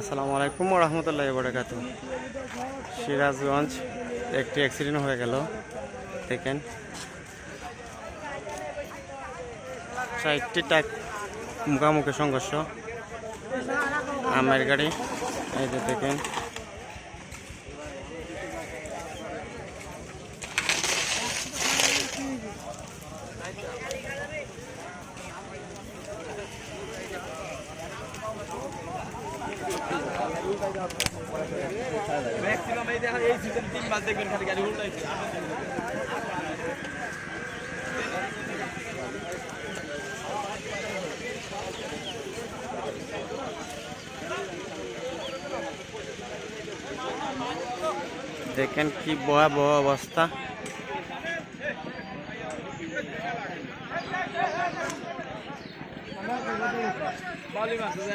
আসসালামু আলাইকুম রহমতুল্লাহ বরকাত সিরাজগঞ্জ একটি অ্যাক্সিডেন্ট হয়ে গেল, দেখেন। চারটি টাক মুখামুখি সংঘর্ষ। আমের গাড়ি, এই যে দেখেন। ম্যাক্সিমাম এই দেখা এই সিজন তিন মাস দেখবেন খালি গাড়ি উল্টাইছে দেখেন কি ভয়াবহ অবস্থা। বালি মাছ আছে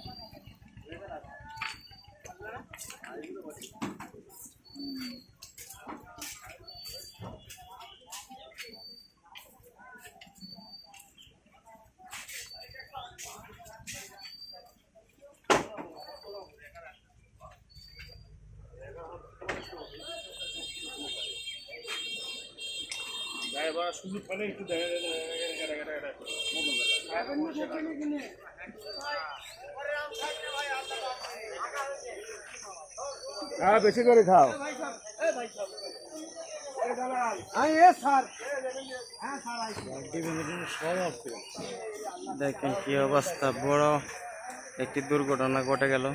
হ্যাঁ বেশি করে খাও। দেখেন কি অবস্থা বড় একটি দুর্ঘটনা ঘটে গেল।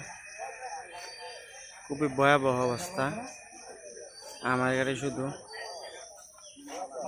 খুবই ভয়াবহ অবস্থা। আমার গাড়ি শুধু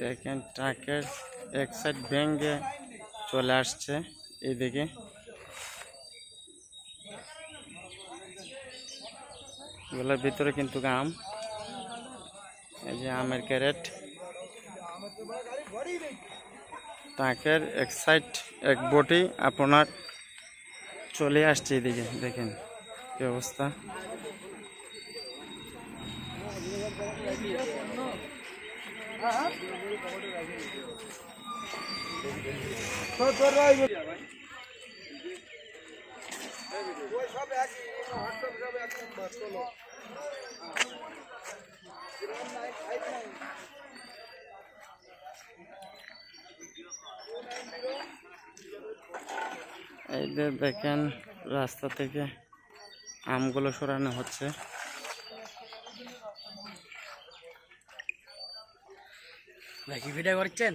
দেখেন ট্রাকের এক সাইড ভেঙে চলে আসছে। এইদিকে এগুলোর ভিতরে কিন্তু আম। এই যে আমের ক্যারেট। ট্রাকের এক সাইড এক বটি আপনার চলে আসছে এদিকে, দেখেন কি অবস্থা। এই যে দেখেন রাস্তা থেকে আমগুলো সরানো হচ্ছে। কি ভিডিও করছেন?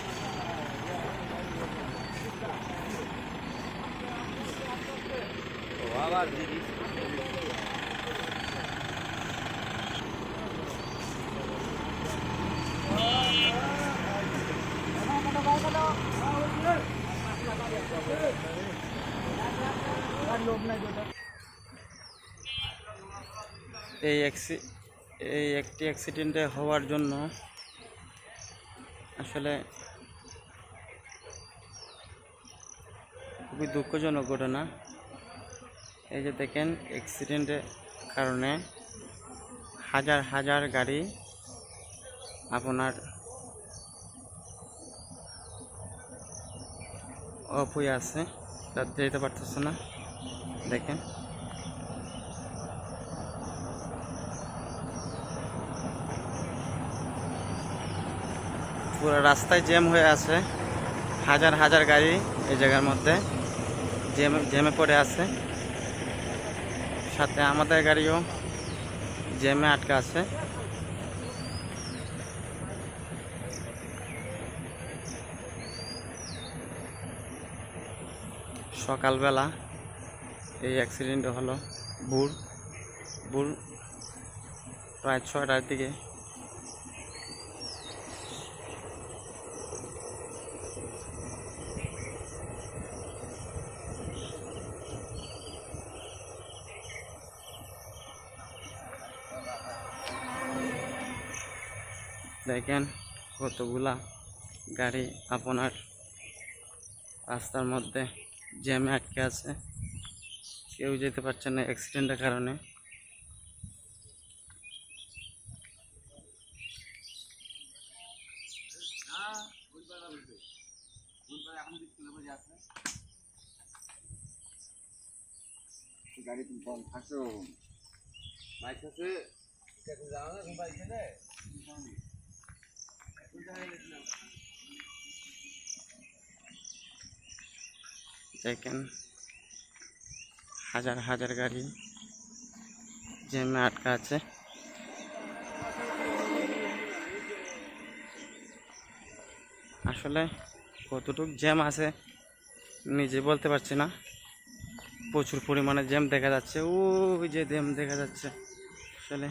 আবার এই এই একটি অ্যাক্সিডেন্টে হওয়ার জন্য আসলে খুবই দুঃখজনক ঘটনা। এই যে দেখেন অ্যাক্সিডেন্টের কারণে হাজার হাজার গাড়ি আপনার অফ হয়ে আছে। তার যেতে পারতেছে না। দেখেন। পুরো রাস্তায় জ্যাম হয়ে আছে। হাজার হাজার গাড়ি এই জায়গার মধ্যে। জ্যাম, জ্যামে পড়ে আছে। সাথে আমাদের গাড়িও জেমে আটকা আছে। সকালবেলা এই অ্যাক্সিডেন্ট হলো ভোর ভোর প্রায় ছয়টার দিকে। দেখেন কতগুলা গাড়ি আপনার রাস্তার মধ্যে জ্যামে আটকে আছে। কেউ যেতে পারছে না অ্যাক্সিডেন্টের কারণে। গাড়ি তুমি কম বাইক আছে? না বাইক দেখেন, হাজার হাজার গাড়ি জ্যামে আটকা আছে। আসলে কতটুক জ্যাম আছে, নিজে বলতে পারছি না। প্রচুর পরিমাণে জ্যাম দেখা যাচ্ছে, ওই যে জ্যাম দেখা যাচ্ছে। আসলে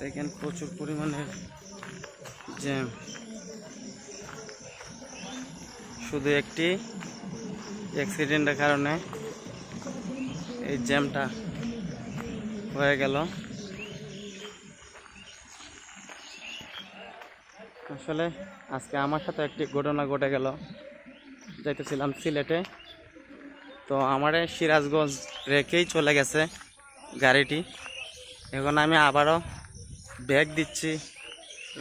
দেখেন প্রচুর পরিমাণে জ্যাম। শুধু একটি অ্যাক্সিডেন্টের কারণে এই জ্যামটা হয়ে গেল। আসলে আজকে আমার সাথে একটি ঘটনা ঘটে গেল। যাইতেছিলাম সিলেটে। তো আমারে সিরাজগঞ্জ রেখেই চলে গেছে গাড়িটি। এখন আমি আবারও ব্যাগ দিচ্ছি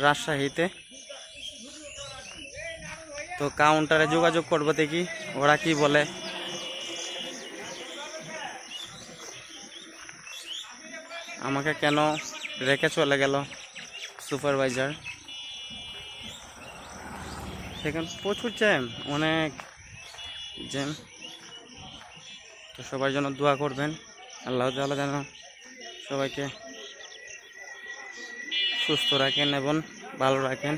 রাজশাহীতে। তো কাউন্টারে যোগাযোগ করব দেখি ওরা কি বলে। আমাকে কেন রেখে চলে গেল সুপারভাইজার সেখানে প্রচুর জ্যাম অনেক জ্যাম তো সবাই যেন দোয়া করবেন। আল্লাহ তালা যেন সবাইকে সুস্থ রাখেন এবং ভালো রাখেন।